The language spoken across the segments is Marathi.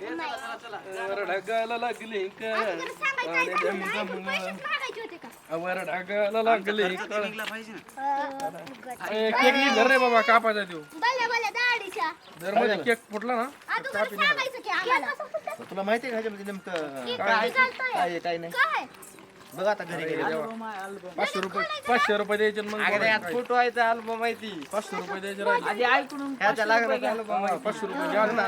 वर ढगाला लागली ढगाला लागली केक नाही धर रे बाबा कापायचा देऊ जर मध्ये केक फुटला ना? तुला माहिती आहे का नेमकं काय काय आहे, काय नाही? बघ आता घरी गेले पाचशे रुपये पाचशे रुपये द्यायचे आणि मग बोलायचं. फोटो आहे तर अल्बम माहिती पाचशे रुपये द्यायचे राहिले. आधी ऐकून ह्याच्या लागणार अल्बम हा, पाचशे रुपये घ्या. ना.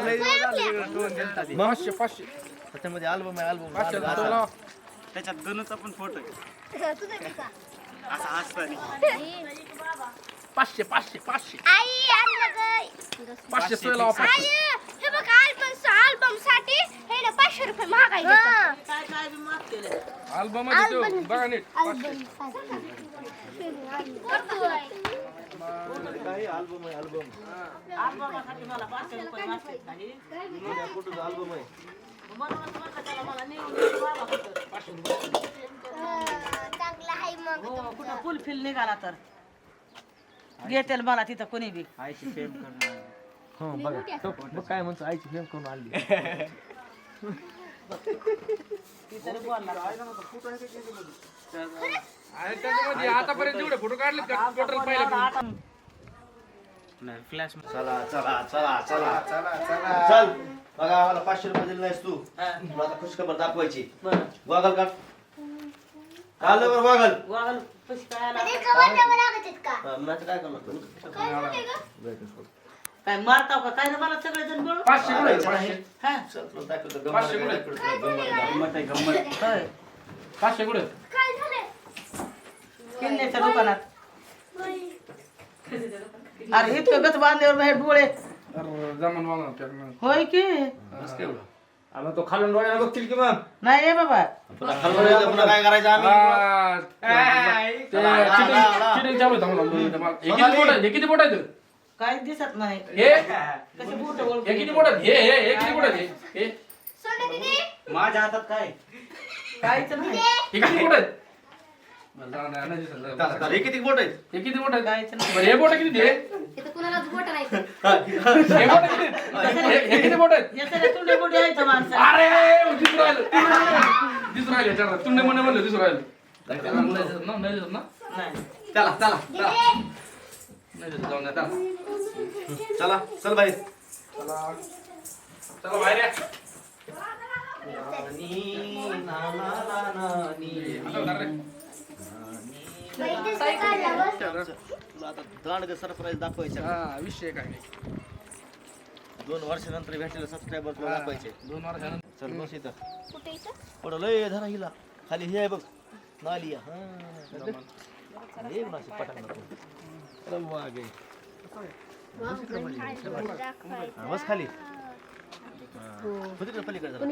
पाचशे पाचशे त्याच्यामध्ये अल्बम आहे पाचशे अल्बम लावा. त्याच्यात गणूचा पण फोटो आहे. असा हसताना पाचशे पाचशे पाचशे. पाचशे सोय लावा पाचशे अल्बमसाठी हे ना पाचशे रुपये महागाई काय काय बी माफ केलं. अल्बम बघा नीट. अल्बम मला पाचशे रुपये काही त्याला मला नेऊन बाबा कुठं. चांगला आहे मग हो कुठं फुल फिल निघाला तर. घेतेल मला तिथं कोणी बी. आईची फेम करणार. हो बघा. तो बघ काय म्हणतो आईची फेम करून आणली. त्याच्यामध्ये आतापर्यंत जेवढे फोटो काढले का टोटल पाहिलं फ्लॅश चला चला चला चला चला चल बघा आम्हाला पाचशे रुपये दिले नाहीस तू. तुला आता खुश खबर दाखवायची. बरं. गॉगल काढ काढलं बरं गॉगल वागल पैसे काय आला ते कवर द्यावं लागत आहेत का? हा, तर काय करणार? तू? काय झालंय ग? काय मारताव का काय ना मला सगळे जण बोलू पाचशे कुठे? पाचशे हा चल, तुला दाखवतो, गंमत पाचशे आहे, कुठे? दाखवतो, गंमत आहे. गंमत आहे गंमत होय पाचशे कुठे आहेत? काय झालंय किल्ल्याच्या दुकानात अरे इतकं गच बांधल्यावर बाहेर डोळे अरे जमान वाला. होय की बस केवढं? आम्हा तो खालून डोळ्याला बघतील की मग नाही आहे बाबा पुन्हा यायचं, पुन्हा काय करायचं आम्ही ते चालू आहे. हे किती बोट आहेत? हे किती बोट आहेत? काही दिसत नाही. हे? कसे बोट ओळख हे किती बोट? आहेत? हे हे हे किती बोट? आहेत? हे- हे. सोनं दीदी. माझ्या हातात काय? काहीच नाही. हे किती बोट आहेत? बरं, जाऊ दे, नाही दिसत. चला, चला, हे किती बोट आहेत? हे किती बोट नाही. बरं, हे बोट किती हे इथं कुणालाच बोट नाही. हे बोट किती हे- हे बोट तुंडे बुडे यायचं माणसं अरे दिसून राहिलं दिसून राहिले. चला म्हणे म्हणलं दिसून राहिलं. नाही दिसत ना नाही दिसत ना? नाही. चला चला चला. नाही दिसत जाऊन द्या चला. चला चल बाई. चला. चला बाहेर या. तुला आता दांडग सरप्राईज दाखवायचं. हा विषय काय नाही. दोन वर्षानंतर भेटलेलं सबस्क्रायबर तुला दाखवायचे. दोन वर्षानंतर. चल बस इथं. कुठे इथं? पडलं लय धरा हिला. खाली हे आहे बघ. नाली आहे. हा. पटांग नको. अरे वाघ आहे. हा, बस खाली. पलीकडे पलीकडे जरा.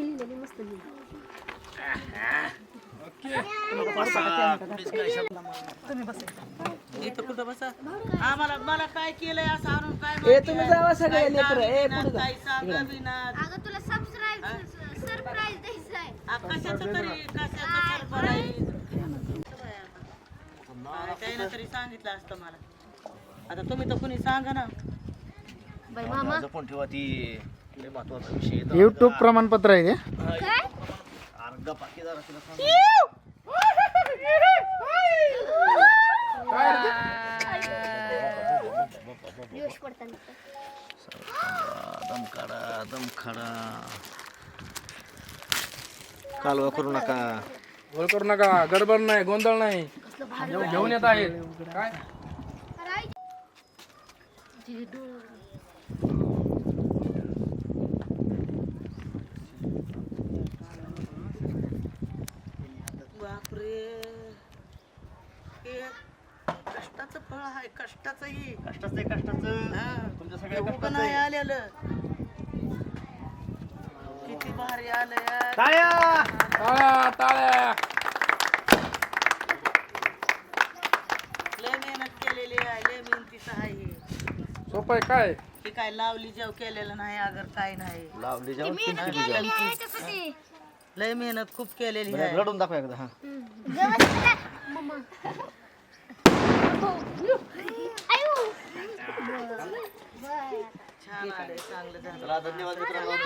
इथं. कुठं बसा? आम्हाला मला काय केलंय असं आणून काय तुम्ही जावा सगळे सांगा बी ना अगं तुला सबस्क्राईब सरप्राईज द्यायचं आहे. आ, कशाचं तरी कशाचं सरप्राईज त्यानं तरी सांगितलं असतं मला. आता तुम्ही तर कुणी सांगा ना. बाई मामा. जपून ठेवा ती लय महत्त्वाचा विषय आहे. युट्यूब प्रमाणपत्र आहे ते. हा. दिवस पडताना दम काढा दम काढा. कालवा करू नका. गोळ करू नका गडबड नाही गोंधळ नाही. घेऊन- घेऊन येत आहेत. काय? बापरे. हे कष्टाचं फळ आहे कष्टाचं. ही. कष्टाचं आहे कष्टाचं. तुमच्या सगळ्या नाही. आलेलं. किती भारी आलं सोपं आहे काय? हे काय लावली जेव केलेलं नाही अगर काय नाही. लावली. याच्यासाठी लय मेहनत खूप केलेली आहे. रडून दाखवा एकदा हा. छान आले चांगलं झालं. चला धन्यवाद मित्रांनो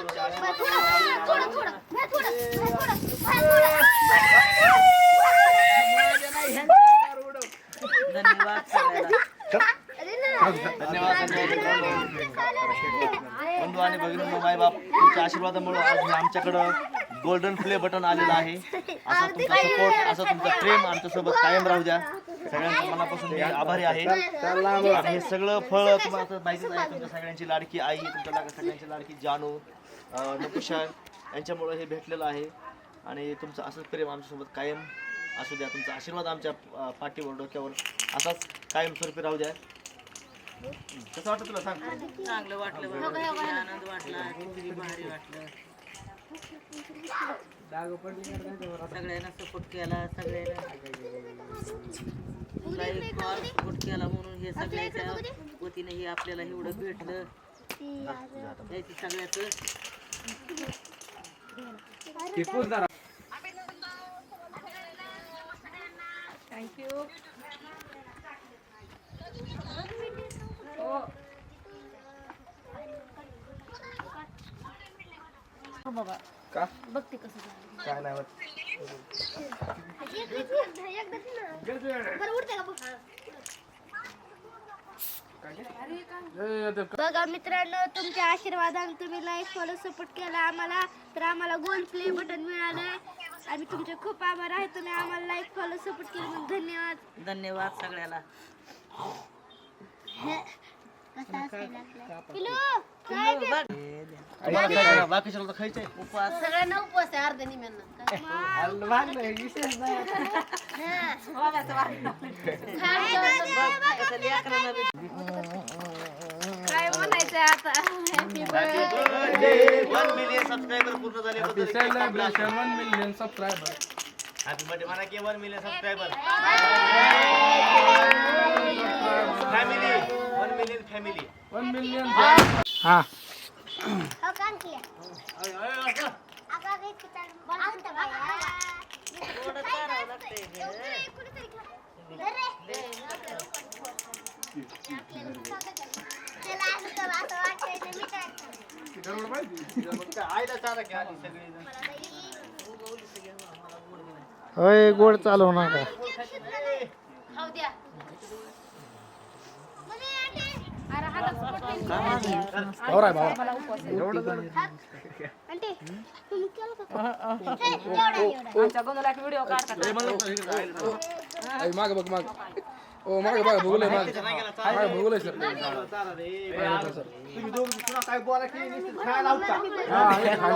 आशीर्वादामुळे आज आमच्याकडं गोल्डन प्ले बटन आलेलं आहे. असा तुमचा सपोर्ट असं तुमचं प्रेम आमच्यासोबत कायम राहू द्या. सगळ्यांच्या मनापासून मी आभारी आहे. आणि हे सगळं फळ तुम्हाला माहितीच आहे तुमच्या सगळ्यांची लाडकी आई तुमच्या सगळ्यांची लाडकी जानू नकुशा यांच्यामुळे हे भेटलेलं आहे. आणि तुमचं असंच प्रेम आमच्यासोबत कायम असू द्या. तुमचा आशीर्वाद आमच्या पाठीवर डोक्यावर असाच कायमस्वरूपी राहू द्या. कसं वाटतं तुला? सांग. चांगलं वाटलं बघा. किती आनंद वाटला किती भारी वाटलं. सगळ्यांना सपोर्ट केला सगळ्यांना. सपोर्ट केला म्हणून हे सगळ्याच्या वतीने हे आपल्याला एवढं भेटलं. त्याची सगळ्याच. बघते कसं झालं. काय नाही होत. एकदा- एकदाच ना. बरं उडते का बघ. बघा मित्रांनो तुमच्या आशीर्वादाने तुम्ही लाईक फॉलो सपोर्ट केला आम्हाला तर आम्हाला गोल्ड प्ले बटन मिळालंय आणि तुमचे खूप आभार आहे तुम्ही आम्हाला लाईक फॉलो सपोर्ट केलं म्हणून धन्यवाद धन्यवाद सगळ्याला पिलू, काय बी- बघ? बाकीच्या खायचंय. उपवास. सगळ्यांना उपवास आहे अर्ध्या लेकरांना बी काय? म्हणायचं आता? वन मिलियन सबस्क्रायबर पूर्ण झाल्याबद्दल celebration one million subscriber happy birthday म्हणा की one million subscriber family one million family one million हो, काम किया. आता काही कुठं- बरं, आता बघा. थोडं करावं लागतंय गं. कुणीतरी खा. धर रे. त्याला असं तर असं वाटायचं, मी काय खाणार? आईला चारा घ्या आधी सगळे होय गोड चालू नका खाऊ द्या मम्मी, आंटी. अरे हातात आहे का? हे, एवढा. माग बघ माग ओ माग बघ भुगले माग माग भुगले सर तुम्ही पुन्हा काय बोला की खायला का? हा हे का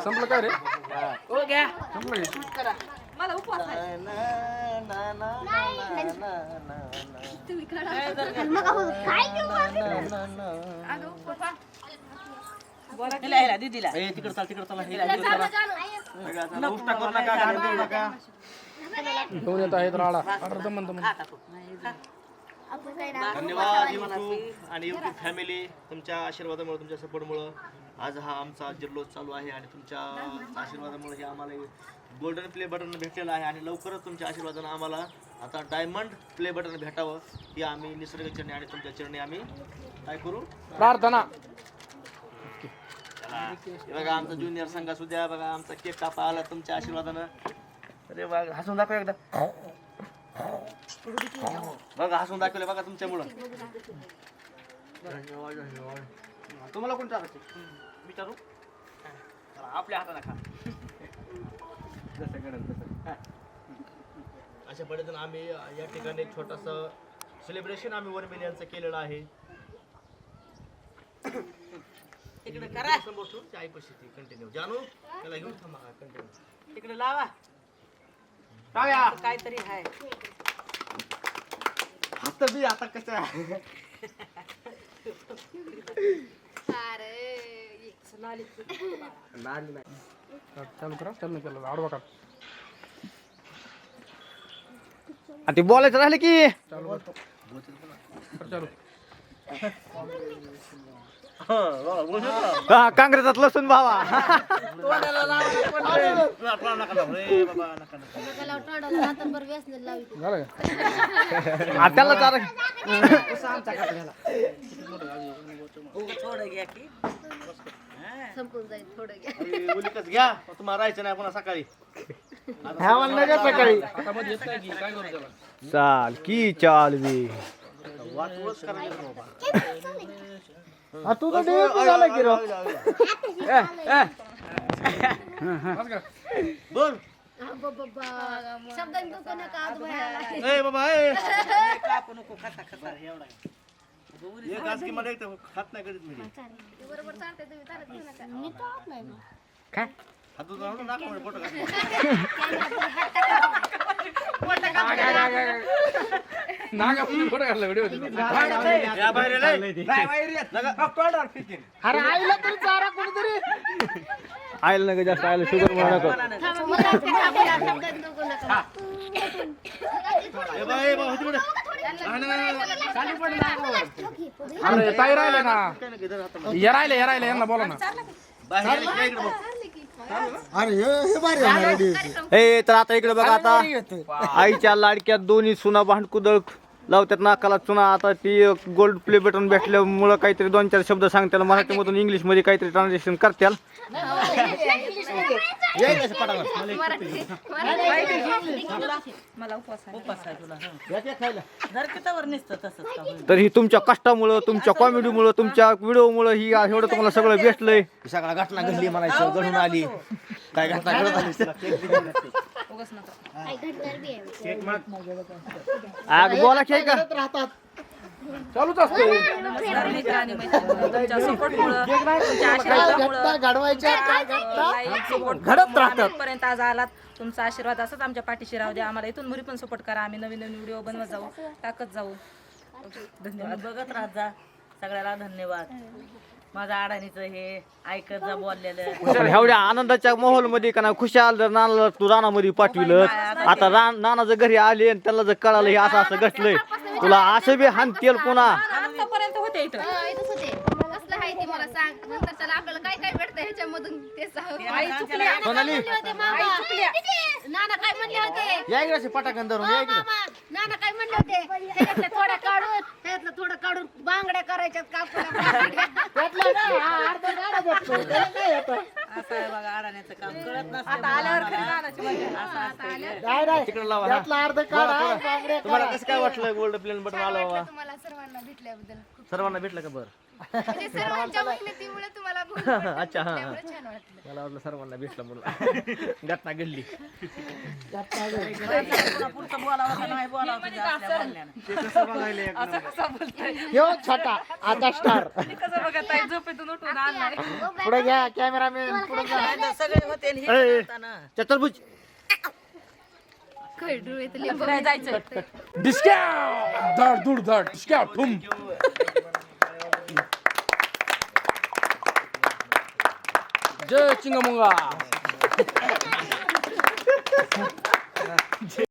संपलं काय रे संपलं की? मला उपवास आहे. दीदीला. तिकडं चाल तिकडं चला. हे. सगळं. उष्टा करू नका घाण करू नका घेऊन येत आहेत जमन जमन. धन्यवाद युट्यूब आणि युट्यूब फॅमिली. तुमच्या आशीर्वादामुळे तुमच्या सपोर्टमुळं आज हा आमचा जल्लोष चालू आहे आणि तुमच्या आशीर्वादामुळे हे आम्हाला गोल्डन प्ले बटन भेटलेलं आहे आणि लवकरच तुमच्या आशीर्वादानं आम्हाला आता डायमंड प्ले बटन भेटावं. ही आम्ही निसर्ग चरणी आणि तुमच्या चरणी आम्ही काय करू? प्रार्थना. बघा आमचा ज्युनियर संघ असू द्या बघा आमचा केक कापा आला तुमच्या आशीर्वादानं. अरे बघा हसून दाखव एकदा. बघा हसून दाखवले बघा तुमच्यामुळं. तुम्हाला कोण चालायचे विचारू? चला, आपल्या हाताने खा. अशा पद्धतीनं आम्ही या ठिकाणी एक छोटंसं सेलिब्रेशन आम्ही वन मिलियनचं केलेलं आहे. तिकडे करा. समोर ठेवून ती ऐकूशी ती कंटिन्यू जानू त्याला घेऊन थांबा. कंटिन्यू तिकडे लावा. टाळ्या काहीतरी आहे. आता बी आता कसं चालू करा चालू केलं आडवा काढ ते बोलायचं राहिले की. चालू कर कर चालू काँग्रेसात लसूण भावा. लावी झालं का त्याला चार संपून जाईल थोडं घ्या. उलिकच घ्या. तुम्हाला राहायचं नाही पुन्हा सकाळी. सकाळी आता मध्ये येत नाही की काय करू त्याला? चाल की चाल बी. करायचं बाबा. तू तर DAP झाला की राव. बोल. शब्दांनी नको नका आज बाहेर ए बाबा ए. कापू नको खाता खाता एक की मला एक तर खात नाही मी. बरोबर चालते तुम्ही चालत घेऊ नका मी तर नाही. काय नाका फोटो फोटो काढला व्हिडिओ या बाहेर लय. अरे आईला तरी चारा कोणीतरी. आईला नका जास्त आईला शुगर म्हणू नका. शब्दांनी नको नका ए बा ए बा होती कुठे? अरे ताई राहिले ना. या राहिले या राहिले यांना बोला ना बाहेर या इकडे बघ. अरे हे हे भारी होणार आहे DAP. ए तर आता इकडे बघा आता आईच्या लाडक्यात दोन्ही सुना भांडकुदळ लावतात नाकाला चुना आता ती गोल्ड प्ले बटन भेटल्यामुळं काहीतरी दोन चार शब्द सांगतात मराठीमधून इंग्लिशमध्ये काहीतरी ट्रान्झॅक्शन करत्याल तर ही तुमच्या कष्टामुळं तुमच्या कॉमेडीमुळं तुमच्या व्हिडिओमुळं ही एवढं तुम्हाला सगळं भेटलंय. सगळा घटना घडली म्हणायचं घडून आली. काय घटना घडत आली? उगाच नका. आग बोला की राहतात चालूच असते. तुमच्या सपोर्टमुळं तुमच्या आशीर्वादामुळं. घटना घडवायच्या काय घटना लाईक सपोर्ट घडत राहतात. पर्यंत आज आलात. तुमचा आशीर्वाद असंच आमच्या पाठीशी राहू द्या. आम्हाला इथून घरी पण सपोर्ट करा. आम्ही नवीन नवीन व्हिडिओ बनवत जाऊ. टाकत जाऊ. धन्यवाद. बघत राहत जा. सगळ्याला धन्यवाद. अडाणीचं हे ऐकत जा बोललेलं. एवढ्या आनंदाच्या माहोलमध्ये का ना खुशाल जर नानाला तू रानामध्ये पाठविलं आता रान नाना जर घरी आले आणि त्याला जर कळालं हे असं असं घटलंय तुला असं बी हानतेल पुन्हा. आतापर्यंत होते इथं. इथंच होते. कसलं आहे ते मला सांग. नंतर त्याला आपल्याला काय काय भेटतं ह्याच्यामधून ते सांग. आई चुकल्या. नाना काय म्हणले होते? या इकडे अशी पटाकन धरून या इकडे. मामा. नाना काय म्हणले होते? त्याच्यातलं थोडं काढून त्याच्यातलं थोडं काढून बांगड्या करायच्यात कापड्या त्यातलं ना, हा अर्धा गाडा भेटतो. त्याला काय येतं? असं आहे बघा अडाण्याचं काम. कळत नसतं आता आल्यावर खरी नानाची मजा. असं असतं नाही, नाही. तिकडे लावा हा. त्यातलं अर्ध काढा. बांगड्या तुम्हाला कसं काय वाटलं गोल्ड प्लेन बटन आलं तुम्हाला सर्वांना भेटल्याबद्दल. सर्वांना भेटलं का बरं? म्हणजे सर्वांच्या मेहनतीमुळे तुम्हाला बहुत अच्छा हा. हा. छान वाटलं. मला वाटलं सर्वांना भेटलं म्हणून. घटना घडली. पुन्हा पुढचं बोलावं का नाही बोलावं तुझ्या असल्या बोलण्यानं. ह्यो छोटा आता स्टार कसं झोपेतून उठून पुढे घ्या कॅमेरामॅन पुढे घ्या. सगळे होते आणि हे करताना. चतुर्भुज. काय जायचं डिस्क्या धड धुड धड डिस्क्या ठुम. జై చింగముంగ